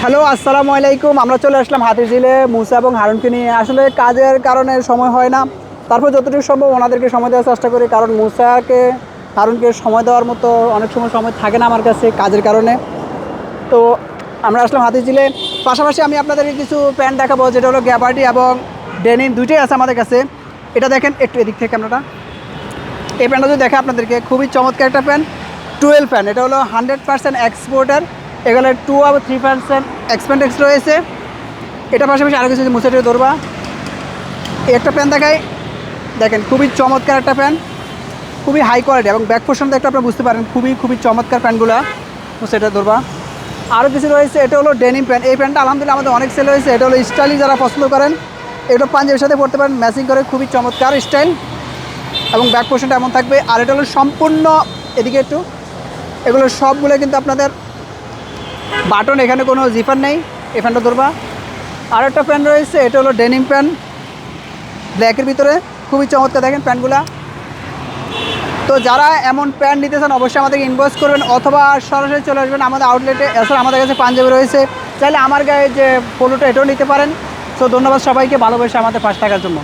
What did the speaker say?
Hello, আসসালামু আলাইকুম। আমরা চলে আসলাম হাতির ঝিলে। মুসা এবং হারুনকে নিয়ে। আসলে কাজের কারণে সময় হয় না। তারপর যতটুকু সম্ভব ওনাদেরকে সময় দেওয়ার চেষ্টা করি। কারণ মুসাকে, হারুনকে সময় দেওয়ার মতো অনেক সময় সময় থাকে না আমার কাছে কাজের কারণে। তো আমরা আসলাম হাতির ঝিলে। পাশাপাশি আমি আপনাদেরকে কিছু প্যান্ট দেখাবো। যেটা হলো গ্যাবার্ডি এবং ডেনিম দুইটাই আছে আমাদের কাছে। এটা দেখেন, একটু এদিক থেকে ক্যামেরাটা এই প্যান্টটা যদি দেখে আপনাদেরকে, খুবই চমৎকার একটা প্যান্ট। Twelve pant. এটা হলো হান্ড্রেড পার্সেন্ট এক্সপোর্টার এখানে টু আর থ্রি পার্সেন্ট এক্সপেন্ডেক্স রয়েছে। এটা পাশাপাশি আরও কিছু মুসাটিও ধরবা। একটা প্যান দেখাই। দেখেন, খুবই চমৎকার একটা প্যান খুবই হাই কোয়ালিটি এবং ব্যাক পোর্শন দেখলে আপনারা বুঝতে পারেন, খুবই খুবই চমৎকার প্যান্টগুলো সেটা ধরবা। আরও কিছু রয়েছে, এটা হলো ডেনিম প্যান্ট এই প্যান্টটা আলহামদুলিল্লাহ আমাদের অনেক সেল হয়েছে। এটা হলো স্টাইলি যারা পছন্দ করেন, এটা পাঞ্জাবের সাথে পড়তে পারেন ম্যাচিং করে, খুবই চমৎকার স্টাইল এবং ব্যাক পোর্শনটা এমন থাকবে। আর এটা হলো সম্পূর্ণ, এদিকে একটু, এগুলো সবগুলো কিন্তু আপনাদের বাটন এখানে কোনো জিপার নেই, এই প্যান্টটা ধরবা। আর একটা প্যান্ট রয়েছে, এটা হলো ডেনিম প্যান্ট ব্ল্যাকের ভিতরে, খুবই চমৎকার, দেখেন প্যান্টগুলা তো যারা এমন প্যান্ট নিতে চান, অবশ্যই আমাদেরকে ইনভয়েস করবেন, অথবা সরাসরি চলে আসবেন আমাদের আউটলেটে এছাড়া আমাদের কাছে পাঞ্জাবি রয়েছে। চাইলে আমার গায়ে যে পোলোটা এটাও নিতে পারেন। তো ধন্যবাদ সবাইকে, ভালোবেসে আমাদের পাশ থাকার জন্য।